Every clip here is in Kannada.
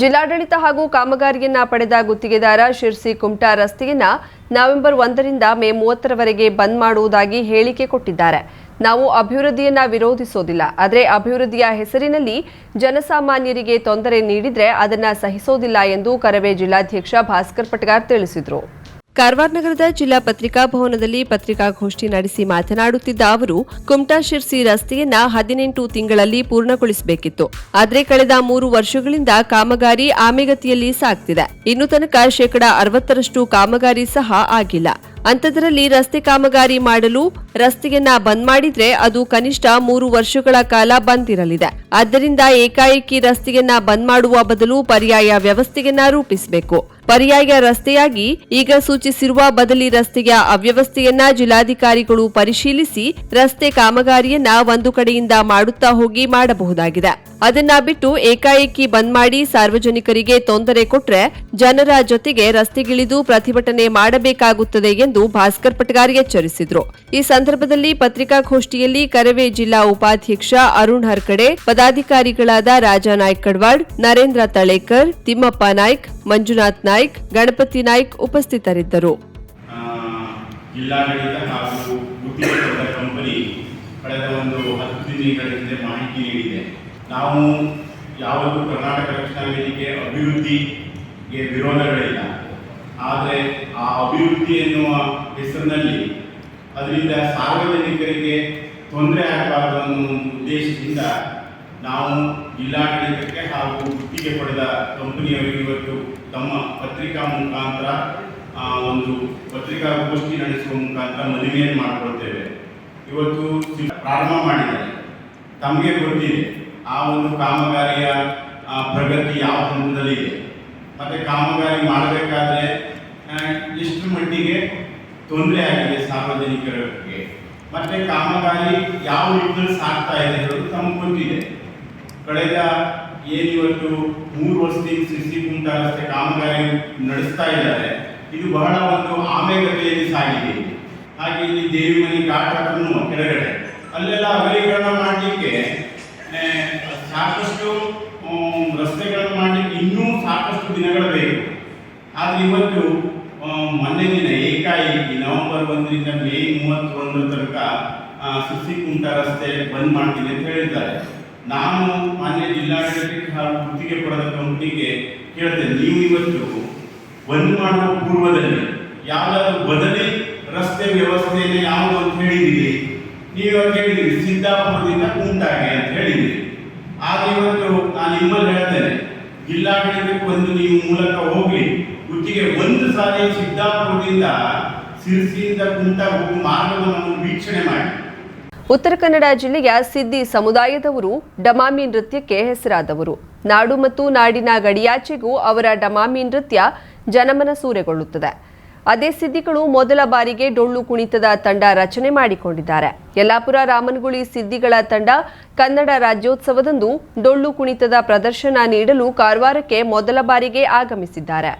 ಜಿಲ್ಲಾಡಳಿತ ಹಾಗೂ ಕಾಮಗಾರಿಯನ್ನ ಪಡೆದ ಗುತ್ತಿಗೆದಾರ ಶಿರ್ಸಿ ಕುಮಟಾ ರಸ್ತೆಯನ್ನ ನವೆಂಬರ್ ಒಂದರಿಂದ ಮೇ ಮೂವತ್ತರವರೆಗೆ ಬಂದ್ ಮಾಡುವುದಾಗಿ ಹೇಳಿಕೆ ಕೊಟ್ಟಿದ್ದಾರೆ. ನಾವು ಅಭಿವೃದ್ಧಿಯನ್ನ ವಿರೋಧಿಸೋದಿಲ್ಲ. ಆದರೆ ಅಭಿವೃದ್ಧಿಯ ಹೆಸರಿನಲ್ಲಿ ಜನಸಾಮಾನ್ಯರಿಗೆ ತೊಂದರೆ ನೀಡಿದರೆ ಅದನ್ನ ಸಹಿಸೋದಿಲ್ಲ ಎಂದು ಕರವೇ ಜಿಲ್ಲಾಧ್ಯಕ್ಷ ಭಾಸ್ಕರ್ ಪಟ್ಗಾರ್ ತಿಳಿಸಿದರು. ಕಾರವಾರ ನಗರದ ಜಿಲ್ಲಾ ಪತ್ರಿಕಾ ಭವನದಲ್ಲಿ ಪತ್ರಿಕಾಗೋಷ್ಠಿ ನಡೆಸಿ ಮಾತನಾಡುತ್ತಿದ್ದ ಅವರು, ಕುಮಟಾ ಶಿರ್ಸಿ ರಸ್ತೆಯನ್ನ ಹದಿನೆಂಟು ತಿಂಗಳಲ್ಲಿ ಪೂರ್ಣಗೊಳಿಸಬೇಕಿತ್ತು. ಆದರೆ ಕಳೆದ ಮೂರು ವರ್ಷಗಳಿಂದ ಕಾಮಗಾರಿ ಆಮೆಗತಿಯಲ್ಲಿ ಸಾಗ್ತಿದೆ. ಇನ್ನು ತನಕ ಶೇಕಡಾ ಅರವತ್ತರಷ್ಟು ಕಾಮಗಾರಿ ಸಹ ಆಗಿಲ್ಲ. ಅಂಥದ್ರಲ್ಲಿ ರಸ್ತೆ ಕಾಮಗಾರಿ ಮಾಡಲು ರಸ್ತೆಯನ್ನ ಬಂದ್ ಮಾಡಿದ್ರೆ ಅದು ಕನಿಷ್ಠ ಮೂರು ವರ್ಷಗಳ ಕಾಲ ಬಂದ್ ಇರಲಿದೆ ಆದ್ದರಿಂದ ಏಕಾಏಕಿ ರಸ್ತೆಯನ್ನ ಬಂದ್ ಮಾಡುವ ಬದಲು ಪರ್ಯಾಯ ವ್ಯವಸ್ಥೆಯನ್ನ ರೂಪಿಸಬೇಕು. ಪರ್ಯಾಯ ರಸ್ತೆಯಾಗಿ ಈಗ ಸೂಚಿಸಿರುವ ಬದಲಿ ರಸ್ತೆಯ ಅವ್ಯವಸ್ಥೆಯನ್ನ ಜಿಲ್ಲಾಧಿಕಾರಿಗಳು ಪರಿಶೀಲಿಸಿ ರಸ್ತೆ ಕಾಮಗಾರಿಯನ್ನ ಒಂದು ಕಡೆಯಿಂದ ಮಾಡುತ್ತಾ ಹೋಗಿ ಮಾಡಬಹುದಾಗಿದೆ. ಅದನ್ನ ಬಿಟ್ಟು ಏಕಾಏಕಿ ಬಂದ್ ಮಾಡಿ ಸಾರ್ವಜನಿಕರಿಗೆ ತೊಂದರೆ ಕೊಟ್ರೆ ಜನರ ಜೊತೆಗೆ ರಸ್ತೆಗಿಳಿದು ಪ್ರತಿಭಟನೆ ಮಾಡಬೇಕಾಗುತ್ತದೆ ಎಂದು ಭಾಸ್ಕರ್ ಪಟಗಾರ್ ಎಚ್ಚರಿಸಿದ್ರು. ಈ ಸಂದರ್ಭದಲ್ಲಿ ಪತ್ರಿಕಾಗೋಷ್ಠಿಯಲ್ಲಿ ಕರವೇ ಜಿಲ್ಲಾ ಉಪಾಧ್ಯಕ್ಷ ಅರುಣ್ ಹರ್ಕಡೆ, ಪದಾಧಿಕಾರಿಗಳಾದ ರಾಜಾ ನಾಯ್ಕ ಕಡ್ವಾಡ್ ನರೇಂದ್ರ ತಳೇಕರ್, ತಿಮ್ಮಪ್ಪ ನಾಯ್ಕ್, ಮಂಜುನಾಥ್ ನಾಯ್ಕ್, ಗಣಪತಿ ನಾಯ್ಕ ಉಪಸ್ಥಿತರಿದ್ದರು. ಜಿಲ್ಲಾಡಳಿತ ಹಾಗೂ ಕಂಪನಿ ಕಳೆದ ಒಂದು ಹತ್ತು ದಿನಗಳ ಹಿಂದೆ ಮಾಹಿತಿ ನೀಡಿದೆ. ನಾವು ಯಾವತ್ತೂ ಕರ್ನಾಟಕ ರಕ್ಷಣಾ ವೇದಿಕೆ ಅಭಿವೃದ್ಧಿಗೆ ವಿರೋಧಗಳಿಲ್ಲ. ಆದರೆ ಆ ಅಭಿವೃದ್ಧಿ ಎನ್ನುವ ಹೆಸರಿನಲ್ಲಿ ಅದರಿಂದ ಸಾರ್ವಜನಿಕರಿಗೆ ತೊಂದರೆ ಆಗಬಾರದು ಅನ್ನೋ ಉದ್ದೇಶದಿಂದ ನಾವು ಜಿಲ್ಲಾಡಳಿತಕ್ಕೆ ಹಾಗೂ ಗುತ್ತಿಗೆ ಪಡೆದ ಕಂಪನಿಯವರಿಗೆ ಇವತ್ತು ತಮ್ಮ ಪತ್ರಿಕಾ ಮುಖಾಂತರ ಒಂದು ಪತ್ರಿಕಾಗೋಷ್ಠಿ ನಡೆಸುವ ಮುಖಾಂತರ ಮನವಿಯನ್ನು ಮಾಡಿಕೊಳ್ತೇವೆ. ಇವತ್ತು ಪ್ರಾರಂಭ ಮಾಡಿದ್ದಾರೆ. ತಮಗೆ ಗೊತ್ತಿದೆ, ಆ ಒಂದು ಕಾಮಗಾರಿಯ ಪ್ರಗತಿ ಯಾವ ಹಂತದಲ್ಲಿದೆ. ಮತ್ತೆ ಕಾಮಗಾರಿ ಮಾಡಬೇಕಾದ್ರೆ ಎಷ್ಟು ಮಟ್ಟಿಗೆ ತೊಂದರೆ ಆಗಿದೆ ಸಾರ್ವಜನಿಕರಿಗೆ. ಮತ್ತೆ ಕಾಮಗಾರಿ ಯಾವ ನಿಟ್ಟಿನಲ್ಲಿ ಸಾಗ್ತಾ ಇದೆ ಅನ್ನೋದು ತಮ್ಮ ಗೊತ್ತಿದೆ. ಕಳೆದ ಏನಿವತ್ತು ಮೂರು ವರ್ಷದಿಂದ ಸಿಸಿ ಕುಂಟ ರಸ್ತೆ ಕಾಮಗಾರಿ ನಡೆಸ್ತಾ ಇದ್ದಾರೆ. ಇದು ಬಹಳ ಒಂದು ಆಮೆಗತಿಯಲ್ಲಿ ಸಾಗಿದೆ. ಹಾಗೆ ಇಲ್ಲಿ ದೇವಿಮನಿ ಘಾಟ್ ಹತ್ರನೂ ಕೆಳಗಡೆ. ಅಲ್ಲೆಲ್ಲ ಅಗಲೀಕರಣ ಮಾಡಲಿಕ್ಕೆ ಸಾಕಷ್ಟು ರಸ್ತೆಗಳನ್ನು ಮಾಡಲಿಕ್ಕೆ ಇನ್ನೂ ಸಾಕಷ್ಟು ದಿನಗಳು ಬೇಕು. ಆದರೆ ಇವತ್ತು ಮೊನ್ನೆ ದಿನ ಏಕಾಏಕಿ ನವೆಂಬರ್ ಒಂದರಿಂದ ಮೇ ಮೂವತ್ತೊಂದರ ತನಕ ಸುಸಿ ಕುಂಟ ರಸ್ತೆ ಬಂದ್ ಮಾಡ್ತೀನಿ ಅಂತ ಹೇಳಿದ್ದಾರೆ. ನಾನು ಮಾನ್ಯ ಜಿಲ್ಲಾಡಳಿತಕ್ಕೆ ಹಾಗೂ ಗುತ್ತಿಗೆ ಪಡೆದ ಕಂಪ್ನಿಗೆ ಕೇಳ್ತೇನೆ, ನೀವು ಇವತ್ತು ಬಂದ್ ಮಾಡುವ ಪೂರ್ವದಲ್ಲಿ ಯಾವ್ದಾದ್ರು ಬದಲಿ ರಸ್ತೆ ವ್ಯವಸ್ಥೆಯನ್ನು ಯಾವುದು ಅಂತ ಹೇಳಿದಿರಿ ನೀವು ಹೇಳಿದಿರಿ ಸಿದ್ದಾಪುರದಿಂದ ಕುಂಟಾಗೆ ಅಂತ ಹೇಳಿದಿರಿ ಆಗ ಇವತ್ತು ನಾನು ನಿಮ್ಮಲ್ಲಿ ಹೇಳ್ತೇನೆ ಜಿಲ್ಲಾಡಳಿತಕ್ಕೆ ಒಂದು ನೀವು ಮೂಲಕ ಹೋಗಲಿ, ಗುತ್ತಿಗೆ ಒಂದು ಸಾರಿ ಸಿದ್ದಾಪುರದಿಂದ ಸಿರ್ಸಿಯಿಂದ ಕುಂಟ ಹೋಗುವ ಮಾರ್ಗವನ್ನು ವೀಕ್ಷಣೆ ಮಾಡಿ. ಉತ್ತರ ಕನ್ನಡ ಜಿಲ್ಲೆಯ ಸಿದ್ದಿ ಸಮುದಾಯದವರು ಡಮಾಮಿ ನೃತ್ಯಕ್ಕೆ ಹೆಸರಾದವರು. ನಾಡು ಮತ್ತು ನಾಡಿನ ಗಡಿಯಾಚೆಗೂ ಅವರ ಡಮಾಮಿ ನೃತ್ಯ ಜನಮನ ಸೂರೆಗೊಳ್ಳುತ್ತದೆ. ಅದೇ ಸಿದ್ದಿಗಳು ಮೊದಲ ಬಾರಿಗೆ ಡೊಳ್ಳು ಕುಣಿತದ ತಂಡ ರಚನೆ ಮಾಡಿಕೊಂಡಿದ್ದಾರೆ. ಯಲ್ಲಾಪುರ ರಾಮನಗುಳಿ ಸಿದ್ದಿಗಳ ತಂಡ ಕನ್ನಡ ರಾಜ್ಯೋತ್ಸವದಂದು ಡೊಳ್ಳು ಕುಣಿತದ ಪ್ರದರ್ಶನ ನೀಡಲು ಕಾರವಾರಕ್ಕೆ ಮೊದಲ ಬಾರಿಗೆ ಆಗಮಿಸಿದ್ದಾರೆ.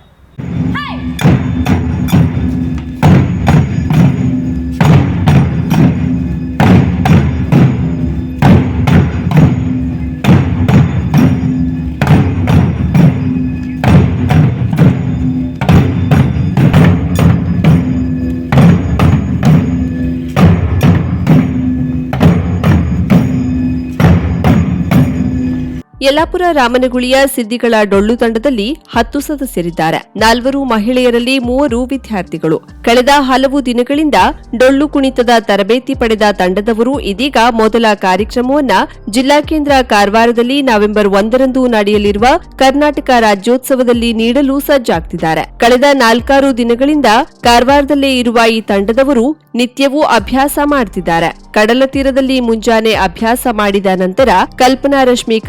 ಯಲ್ಲಾಪುರ ರಾಮನಗುಳಿಯ ಸಿದ್ದಿಗಳ ಡೊಳ್ಳು ತಂಡದಲ್ಲಿ ಹತ್ತು ಸದಸ್ಯರಿದ್ದಾರೆ. ನಾಲ್ವರು ಮಹಿಳೆಯರಲ್ಲಿ ಮೂವರು ವಿದ್ಯಾರ್ಥಿಗಳು. ಕಳೆದ ಹಲವು ದಿನಗಳಿಂದ ಡೊಳ್ಳು ಕುಣಿತದ ತರಬೇತಿ ಪಡೆದ ತಂಡದವರು ಇದೀಗ ಮೊದಲ ಕಾರ್ಯಕ್ರಮವನ್ನ ಜಿಲ್ಲಾ ಕೇಂದ್ರ ಕಾರವಾರದಲ್ಲಿ ನವೆಂಬರ್ ಒಂದರಂದು ನಡೆಯಲಿರುವ ಕರ್ನಾಟಕ ರಾಜ್ಯೋತ್ಸವದಲ್ಲಿ ನೀಡಲು ಸಜ್ಜಾಗ್ತಿದ್ದಾರೆ. ಕಳೆದ ನಾಲ್ಕಾರು ದಿನಗಳಿಂದ ಕಾರವಾರದಲ್ಲೇ ಇರುವ ಈ ತಂಡದವರು ನಿತ್ಯವೂ ಅಭ್ಯಾಸ ಮಾಡುತ್ತಿದ್ದಾರೆ ಕಡಲ ತೀರದಲ್ಲಿ ಮುಂಜಾನೆ ಅಭ್ಯಾಸ ಮಾಡಿದ ನಂತರ ಕಲ್ಪನಾ ರಶ್ಮಿ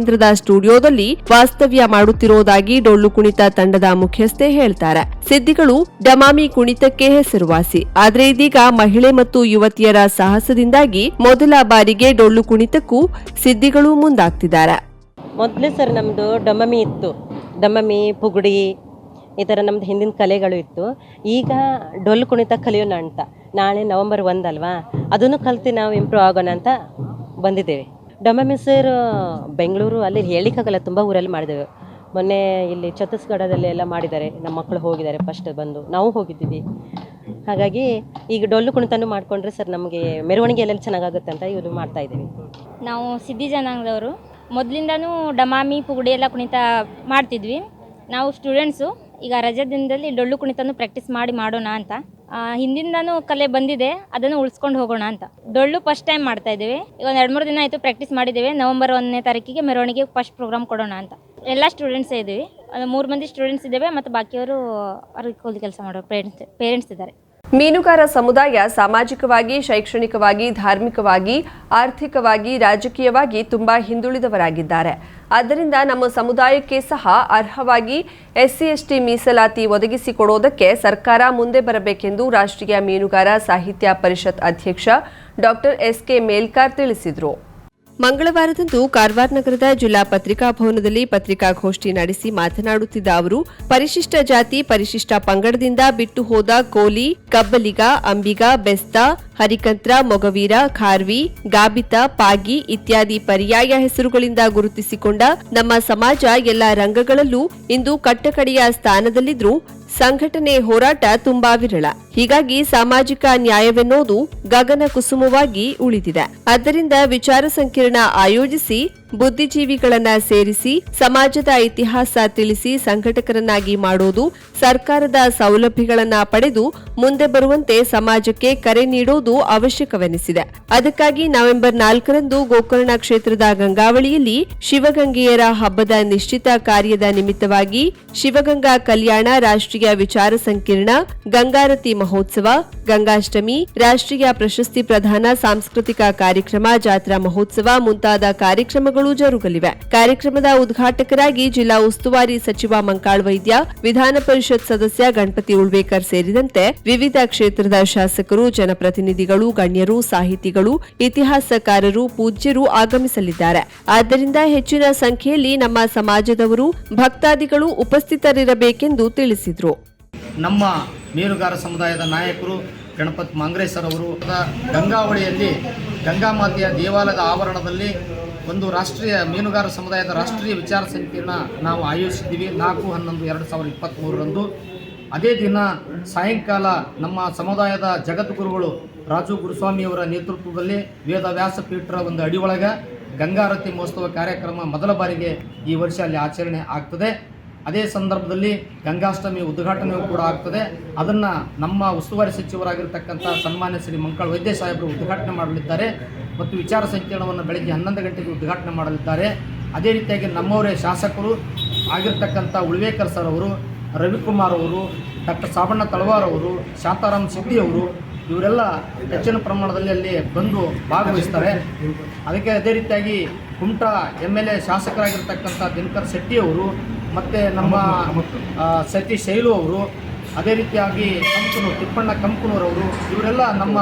ಕಲಾಕೇಂದ್ರದ ಸ್ಟುಡಿಯೋದಲ್ಲಿ ವಾಸ್ತವ್ಯ ಮಾಡುತ್ತಿರುವುದಾಗಿ ಡೊಳ್ಳು ಕುಣಿತ ತಂಡದ ಮುಖ್ಯಸ್ಥೆ ಹೇಳ್ತಾರೆ. ಸಿದ್ದಿಗಳು ಡಮಾಮಿ ಕುಣಿತಕ್ಕೆ ಹೆಸರುವಾಸಿ. ಆದರೆ ಇದೀಗ ಮಹಿಳೆ ಮತ್ತು ಯುವತಿಯರ ಸಾಹಸದಿಂದಾಗಿ ಮೊದಲ ಬಾರಿಗೆ ಡೊಳ್ಳು ಕುಣಿತಕ್ಕೂ ಸಿದ್ದಿಗಳು ಮುಂದಾಗ್ತಿದ್ದಾರೆ. ಮೊದಲೇ ಸರ್ ನಮ್ಮದು ಡಮಮಿ ಇತ್ತು. ಡಮಮಿ, ಪುಗುಡಿ, ಈ ಥರ ನಮ್ಮದು ಹಿಂದಿನ ಕಲೆಗಳು ಇತ್ತು. ಈಗ ಡೊಳ್ಳು ಕುಣಿತ ಕಲಿಯೋಣ ಅಂತ. ನಾಳೆ ನವಂಬರ್ ಒಂದಲ್ವಾ? ಅದನ್ನು ಕಲಿತು ನಾವು ಇಂಪ್ರೂವ್ ಆಗೋಣ ಅಂತ ಬಂದಿದ್ದೇವೆ. ಡಮಮಿ ಸರ್ ಬೆಂಗಳೂರು ಅಲ್ಲಿ ಹೇಳಿಕ್ಕಾಗಲ್ಲ ತುಂಬ ಊರಲ್ಲಿ ಮಾಡಿದ್ದೇವೆ. ಮೊನ್ನೆ ಇಲ್ಲಿ ಛತ್ತೀಸ್ಗಢದಲ್ಲಿ ಎಲ್ಲ ಮಾಡಿದ್ದಾರೆ, ನಮ್ಮ ಮಕ್ಕಳು ಹೋಗಿದ್ದಾರೆ ಫಸ್ಟ್ ಬಂದು. ನಾವು ಹೋಗಿದ್ದೀವಿ. ಹಾಗಾಗಿ ಈಗ ಡೊಳ್ಳು ಕುಣಿತನೂ ಮಾಡಿಕೊಂಡ್ರೆ ಸರ್ ನಮಗೆ ಮೆರವಣಿಗೆ ಎಲ್ಲೆಲ್ಲಿ ಚೆನ್ನಾಗಾಗುತ್ತೆ ಅಂತ ಇವರು ಮಾಡ್ತಾ ಇದ್ದೀವಿ. ನಾವು ಸಿದ್ಧಿ ಜನಾಂಗದವರು. ಮೊದಲಿಂದನೂ ಡಮಾಮಿ, ಪುಗುಡಿ ಎಲ್ಲ ಕುಣಿತ ಮಾಡ್ತಿದ್ವಿ. ನಾವು ಸ್ಟೂಡೆಂಟ್ಸು ಈಗ ರಜಾ ದಿನದಲ್ಲಿ ಡೊಳ್ಳು ಕುಣಿತನೂ ಪ್ರಾಕ್ಟೀಸ್ ಮಾಡಿ ಮಾಡೋಣ ಅಂತ. ಹಿಂದಿಂದನೂ ಕಲೆ ಬಂದಿದೆ, ಅದನ್ನು ಉಳಿಸ್ಕೊಂಡು ಹೋಗೋಣ ಅಂತ. ಡೊಳ್ಳು ಫಸ್ಟ್ ಟೈಮ್ ಮಾಡ್ತಾ ಇದ್ದೀವಿ. ಈಗ ಒಂದು ಎರಡು ಮೂರು ದಿನ ಆಯಿತು ಪ್ರಾಕ್ಟೀಸ್ ಮಾಡಿದ್ದೀವಿ. ನವಂಬರ್ ಒಂದನೇ ತಾರೀಕಿಗೆ ಮೆರವಣಿಗೆ ಫಸ್ಟ್ ಪ್ರೋಗ್ರಾಮ್ ಕೊಡೋಣ ಅಂತ. ಎಲ್ಲ ಸ್ಟೂಡೆಂಟ್ಸೇ ಇದ್ದೀವಿ ಮೂರು ಮಂದಿ ಸ್ಟೂಡೆಂಟ್ಸ್ ಇದ್ದೇವೆ, ಮತ್ತು ಬಾಕಿಯವರು ಅವ್ರಿಗೆ ಕೂಲಿ ಕೆಲಸ ಮಾಡೋ ಪೇರೆಂಟ್ಸ್ ಪೇರೆಂಟ್ಸ್ ಇದ್ದಾರೆ. ಮೀನುಗಾರ ಸಮುದಾಯ ಸಾಮಾಜಿಕವಾಗಿ, ಶೈಕ್ಷಣಿಕವಾಗಿ, ಧಾರ್ಮಿಕವಾಗಿ, ಆರ್ಥಿಕವಾಗಿ, ರಾಜಕೀಯವಾಗಿ ತುಂಬಾ ಹಿಂದುಳಿದವರಾಗಿದ್ದಾರೆ. ಆದ್ದರಿಂದ ನಮ್ಮ ಸಮುದಾಯಕ್ಕೆ ಸಹ ಅರ್ಹವಾಗಿ ಎಸ್ಸಿ, ಎಸ್ಟಿ ಮೀಸಲಾತಿ ಒದಗಿಸಿಕೊಡೋದಕ್ಕೆ ಸರ್ಕಾರ ಮುಂದೆ ಬರಬೇಕೆಂದು ರಾಷ್ಟ್ರೀಯ ಮೀನುಗಾರ ಸಾಹಿತ್ಯ ಪರಿಷತ್ ಅಧ್ಯಕ್ಷ ಡಾಕ್ಟರ್ ಎಸ್ ಕೆ ಮೇಲ್ಕಾರ್ ತಿಳಿಸಿದರು. ಮಂಗಳವಾರದಂದು ಕಾರವಾರ ನಗರದ ಜಿಲ್ಲಾ ಪತ್ರಿಕಾ ಭವನದಲ್ಲಿ ಪತ್ರಿಕಾಗೋಷ್ಠಿ ನಡೆಸಿ ಮಾತನಾಡುತ್ತಿದ್ದ ಅವರು, ಪರಿಶಿಷ್ಟ ಜಾತಿ, ಪರಿಶಿಷ್ಟ ಪಂಗಡದಿಂದ ಬಿಟ್ಟು ಹೋದ ಕೋಲಿ, ಕಬ್ಬಲಿಗ, ಅಂಬಿಗ, ಬೆಸ್ತ ಹರಿಕಂತ್ರ, ಮೊಗವೀರ, ಖಾರ್ವಿ, ಗಾಬಿತ, ಪಾಗಿ ಇತ್ಯಾದಿ ಪರ್ಯಾಯ ಹೆಸರುಗಳಿಂದ ಗುರುತಿಸಿಕೊಂಡ ನಮ್ಮ ಸಮಾಜ ಎಲ್ಲ ರಂಗಗಳಲ್ಲೂ ಇಂದು ಕಟ್ಟಕಡೆಯ ಸ್ಥಾನದಲ್ಲಿದ್ರೂ ಸಂಘಟನೆ ಹೋರಾಟ ತುಂಬಾ ವಿರಳ. ಹೀಗಾಗಿ ಸಾಮಾಜಿಕ ನ್ಯಾಯವೆನ್ನೋದು ಗಗನ ಕುಸುಮವಾಗಿ ಉಳಿದಿದೆ. ಆದ್ದರಿಂದ ವಿಚಾರ ಸಂಕಿರಣ ಆಯೋಜಿಸಿ ಬುದ್ಧಿಜೀವಿಗಳನ್ನ ಸೇರಿಸಿ ಸಮಾಜದ ಇತಿಹಾಸ ತಿಳಿಸಿ ಸಂಘಟಕರನ್ನಾಗಿ ಮಾಡೋದು, ಸರ್ಕಾರದ ಸೌಲಭ್ಯಗಳನ್ನ ಪಡೆದು ಮುಂದೆ ಬರುವಂತೆ ಸಮಾಜಕ್ಕೆ ಕರೆ ನೀಡೋದು ಅವಶ್ಯಕವೆನಿಸಿದೆ. ಅದಕ್ಕಾಗಿ ನವೆಂಬರ್ ನಾಲ್ಕರಂದು ಗೋಕರ್ಣ ಕ್ಷೇತ್ರದ ಗಂಗಾವಳಿಯಲ್ಲಿ ಶಿವಗಂಗೆಯರ ಹಬ್ಬದ ನಿಶ್ಚಿತ ಕಾರ್ಯದ ನಿಮಿತ್ತವಾಗಿ ಶಿವಗಂಗಾ ಕಲ್ಯಾಣ ರಾಷ್ಟ್ರೀಯ ವಿಚಾರ ಸಂಕಿರಣ, ಗಂಗಾರತಿ ಮಹೋತ್ಸವ, ಗಂಗಾಷ್ಟಮಿ, ರಾಷ್ಟ್ರೀಯ ಪ್ರಶಸ್ತಿ ಪ್ರಧಾನ ಸಾಂಸ್ಕೃತಿಕ ಕಾರ್ಯಕ್ರಮ, ಜಾತ್ರಾ ಮಹೋತ್ಸವ ಮುಂತಾದ ಕಾರ್ಯಕ್ರಮಗಳು ಜರುಗಲಿವೆ. ಕಾರ್ಯಕ್ರಮದ ಉದ್ಘಾಟಕರಾಗಿ ಜಿಲ್ಲಾ ಉಸ್ತುವಾರಿ ಸಚಿವ ಮಂಕಾಳ್ ವೈದ್ಯ, ವಿಧಾನ ಪರಿಷತ್ ಸದಸ್ಯ ಗಣಪತಿ ಉಳ್ವೇಕರ್ ಸೇರಿದಂತೆ ವಿವಿಧ ಕ್ಷೇತ್ರದ ಶಾಸಕರು, ಜನಪ್ರತಿನಿಧಿಗಳು, ಗಣ್ಯರು, ಸಾಹಿತಿಗಳು, ಇತಿಹಾಸಕಾರರು, ಪೂಜ್ಯರು ಆಗಮಿಸಲಿದ್ದಾರೆ. ಆದ್ದರಿಂದ ಹೆಚ್ಚಿನ ಸಂಖ್ಯೆಯಲ್ಲಿ ನಮ್ಮ ಸಮಾಜದವರು, ಭಕ್ತಾದಿಗಳು ಉಪಸ್ಥಿತರಿರಬೇಕೆಂದು ತಿಳಿಸಿದರು. ನಮ್ಮ ಮೀನುಗಾರ ಸಮುದಾಯದ ನಾಯಕರು ಗಣಪತ್ ಮಾಂಗ್ರೇಸರ್ ಅವರು, ಗಂಗಾವಳಿಯಲ್ಲಿ ಗಂಗಾಮಾತೆಯ ದೇವಾಲಯದ ಆವರಣದಲ್ಲಿ ಒಂದು ರಾಷ್ಟ್ರೀಯ ಮೀನುಗಾರ ಸಮುದಾಯದ ರಾಷ್ಟ್ರೀಯ ವಿಚಾರ ಸಮಿತಿಯನ್ನು ನಾವು ಆಯೋಜಿಸಿದ್ದೀವಿ. ನಾಲ್ಕು, ಹನ್ನೊಂದು, ಎರಡು ಸಾವಿರದ ಇಪ್ಪತ್ತ್ಮೂರರಂದು ಅದೇ ದಿನ ಸಾಯಂಕಾಲ ನಮ್ಮ ಸಮುದಾಯದ ಜಗದ್ಗುರುಗಳು ರಾಜು ಗುರುಸ್ವಾಮಿಯವರ ನೇತೃತ್ವದಲ್ಲಿ ವೇದವ್ಯಾಸ ಪೀಠರ ಒಂದು ಅಡಿಯೊಳಗೆ ಗಂಗಾರತಿ ಮಹೋತ್ಸವ ಕಾರ್ಯಕ್ರಮ ಮೊದಲ ಬಾರಿಗೆ ಈ ವರ್ಷ ಅಲ್ಲಿ ಆಚರಣೆ ಆಗ್ತದೆ. ಅದೇ ಸಂದರ್ಭದಲ್ಲಿ ಗಂಗಾಷ್ಟಮಿ ಉದ್ಘಾಟನೆಯೂ ಕೂಡ ಆಗ್ತದೆ. ಅದನ್ನು ನಮ್ಮ ಉಸ್ತುವಾರಿ ಸಚಿವರಾಗಿರ್ತಕ್ಕಂಥ ಸನ್ಮಾನ್ಯ ಶ್ರೀ ಮಂಕಳ್ ವೈದ್ಯ ಸಾಹೇಬರು ಉದ್ಘಾಟನೆ ಮಾಡಲಿದ್ದಾರೆ. ಮತ್ತು ವಿಚಾರ ಸಂಕಿರಣವನ್ನು ಬೆಳಗ್ಗೆ ಹನ್ನೊಂದು ಗಂಟೆಗೆ ಉದ್ಘಾಟನೆ ಮಾಡಲಿದ್ದಾರೆ. ಅದೇ ರೀತಿಯಾಗಿ ನಮ್ಮವರೇ ಶಾಸಕರು ಆಗಿರ್ತಕ್ಕಂಥ ಉಳ್ವೇಕರ್ ಸರ್ ಅವರು ರವಿಕುಮಾರ್ ಅವರು ಡಾಕ್ಟರ್ ಸಾಬಣ್ಣ ತಳವಾರ್ ಅವರು ಶಾಂತಾರಾಮ್ ಸಿದ್ದಿ ಅವರು ಇವರೆಲ್ಲ ಹೆಚ್ಚಿನ ಪ್ರಮಾಣದಲ್ಲಿ ಅಲ್ಲಿ ಬಂದು ಭಾಗವಹಿಸ್ತಾರೆ. ಅದಕ್ಕೆ ಅದೇ ರೀತಿಯಾಗಿ ಕುಮಟಾ ಎಂ ಎಲ್ ಎ ಶಾಸಕರಾಗಿರ್ತಕ್ಕಂಥ ದಿನಕರ್ ಶೆಟ್ಟಿ ಅವರು ಮತ್ತು ನಮ್ಮ ಸತೀಶ್ ಶೈಲು ಅವರು ಅದೇ ರೀತಿಯಾಗಿ ಕಂಕುನೂರು ತಿಪ್ಪಣ್ಣ ಕಂಕುನೂರವರು, ಇವರೆಲ್ಲ ನಮ್ಮ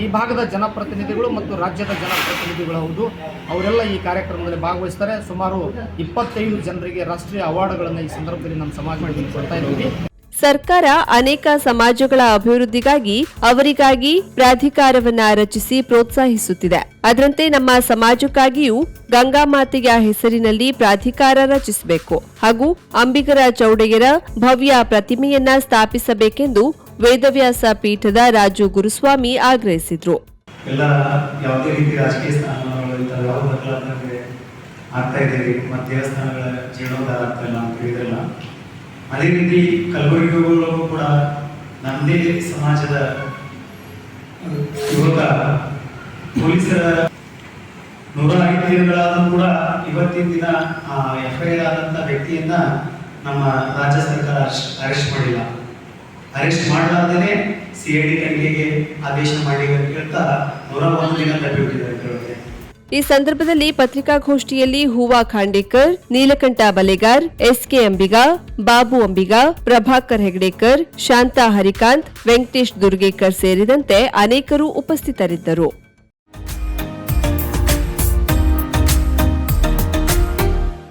ಈ ಭಾಗದ ಜನಪ್ರತಿನಿಧಿಗಳು ಮತ್ತು ರಾಜ್ಯದ ಜನಪ್ರತಿನಿಧಿಗಳು ಹೌದು. ಅವರೆಲ್ಲ ಈ ಕಾರ್ಯಕ್ರಮದಲ್ಲಿ ಭಾಗವಹಿಸ್ತಾರೆ. ಸುಮಾರು ಇಪ್ಪತ್ತೈದು ಜನರಿಗೆ ರಾಷ್ಟ್ರೀಯ ಅವಾರ್ಡ್ಗಳನ್ನು ಈ ಸಂದರ್ಭದಲ್ಲಿ ನಮ್ಮ ಸಮಾಜದಲ್ಲಿ ಕೊಡ್ತಾ ಇದ್ದೀವಿ. ಸರ್ಕಾರ ಅನೇಕ ಸಮಾಜಗಳ ಅಭಿವೃದ್ಧಿಗಾಗಿ ಅವರಿಗಾಗಿ ಪ್ರಾಧಿಕಾರವನ್ನ ರಚಿಸಿ ಪ್ರೋತ್ಸಾಹಿಸುತ್ತಿದೆ. ಅದರಂತೆ ನಮ್ಮ ಸಮಾಜಕ್ಕಾಗಿಯೂ ಗಂಗಾ ಮಾತೆಯ ಹೆಸರಿನಲ್ಲಿ ಪ್ರಾಧಿಕಾರ ರಚಿಸಬೇಕು ಹಾಗೂ ಅಂಬಿಗರ ಚೌಡೆಯರ ಭವ್ಯ ಪ್ರತಿಮೆಯನ್ನ ಸ್ಥಾಪಿಸಬೇಕೆಂದು ವೇದವ್ಯಾಸ ಪೀಠದ ರಾಜು ಗುರುಸ್ವಾಮಿ ಆಗ್ರಹಿಸಿದ್ರು. ಎಲ್ಲ ಯಾವುದೇ ರೀತಿ ರಾಜಕೀಯ ಸ್ಥಾನಮಾನಗಳು ಯಾವ ಆಗ್ತಾ ಇದೆ ಮತ್ತು ದೇವಸ್ಥಾನಗಳ ಜೀರ್ಣೋದ್ಧಾರ ಆಗ್ತಾ ಇಲ್ಲ ಅದೇ ರೀತಿ ಕಲಬುರಗಿಗಳು ಕೂಡ ನಮ್ಮದೇ ಸಮಾಜದ ಯುವಕ, ಪೊಲೀಸರ ನೂರ ಐದು ದಿನಗಳಾದರೂ ಕೂಡ ಇವತ್ತಿನ ದಿನ ಎಫ್ ಐ ಆರ್ ವ್ಯಕ್ತಿಯನ್ನ ನಮ್ಮ ರಾಜ್ಯ ಸರ್ಕಾರ ಅರೆಸ್ಟ್ ಮಾಡಿಲ್ಲ. ಅರೆಸ್ಟ್ ಮಾಡಲಾರ್ದೇ ಸಿ ಐ ತನಿಖೆಗೆ ಆದೇಶ ಮಾಡಿ ಅಂತ ಹೇಳ್ತಾ ನೂರ ಒಂದು ದಿನ ತಪ್ಪಿಬಿಟ್ಟಿದ್ದಾರೆ ಈ ಸಂದರ್ಭದಲ್ಲಿ ಪತ್ರಿಕಾಗೋಷ್ಠಿಯಲ್ಲಿ ಹೂವಾ ಖಾಂಡೇಕರ್, ನೀಲಕಂಠ ಬಲೆಗಾರ್, ಎಸ್ಕೆ ಅಂಬಿಗ, ಬಾಬು ಅಂಬಿಗಾ, ಪ್ರಭಾಕರ್ ಹೆಗ್ಡೇಕರ್, ಶಾಂತಾ ಹರಿಕಾಂತ್, ವೆಂಕಟೇಶ್ ದುರ್ಗೇಕರ್ ಸೇರಿದಂತೆ ಅನೇಕರು ಉಪಸ್ಥಿತರಿದ್ದರು.